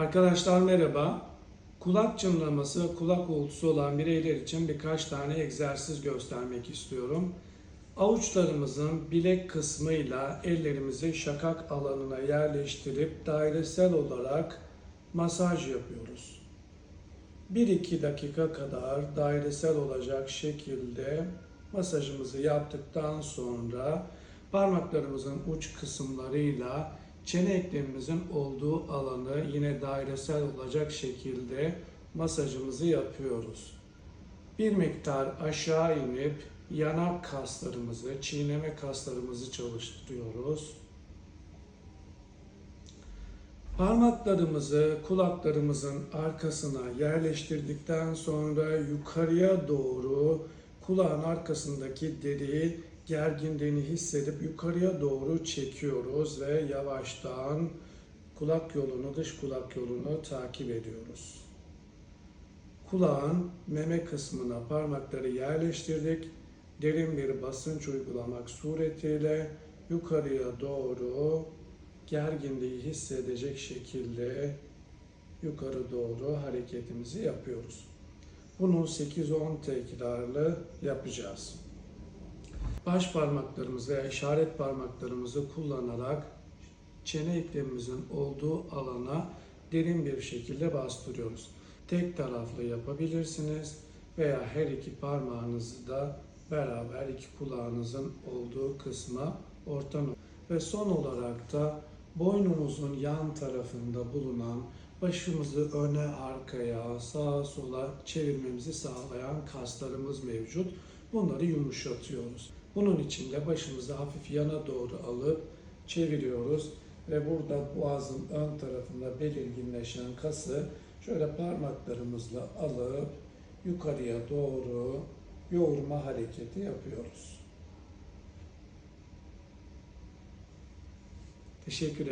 Arkadaşlar merhaba. Kulak çınlaması, kulak uğultusu olan bireyler için birkaç tane egzersiz göstermek istiyorum. Avuçlarımızın bilek kısmıyla ellerimizi şakak alanına yerleştirip dairesel olarak masaj yapıyoruz. 1-2 dakika kadar dairesel olacak şekilde masajımızı yaptıktan sonra parmaklarımızın uç kısımlarıyla çene eklemimizin olduğu alanı yine dairesel olacak şekilde masajımızı yapıyoruz. Bir miktar aşağı inip yanak kaslarımızı, çiğneme kaslarımızı çalıştırıyoruz. Parmaklarımızı kulaklarımızın arkasına yerleştirdikten sonra yukarıya doğru kulağın arkasındaki deriyi gerginliğini hissedip yukarıya doğru çekiyoruz ve yavaştan kulak yolunu, dış kulak yolunu takip ediyoruz. Kulağın meme kısmına parmakları yerleştirdik. Derin bir basınç uygulamak suretiyle yukarıya doğru gerginliği hissedecek şekilde yukarı doğru hareketimizi yapıyoruz. Bunu 8-10 tekrarlı yapacağız. Baş parmaklarımızı veya işaret parmaklarımızı kullanarak çene eklemimizin olduğu alana derin bir şekilde bastırıyoruz. Tek taraflı yapabilirsiniz veya her iki parmağınızı da beraber iki kulağınızın olduğu kısma orta. Ve son olarak da boynumuzun yan tarafında bulunan başımızı öne arkaya sağa sola çevirmemizi sağlayan kaslarımız mevcut. Bunları yumuşatıyoruz. Bunun için de başımızı hafif yana doğru alıp çeviriyoruz ve burada boğazın ön tarafında belirginleşen kası şöyle parmaklarımızla alıp yukarıya doğru yoğurma hareketi yapıyoruz. Teşekkür ederim.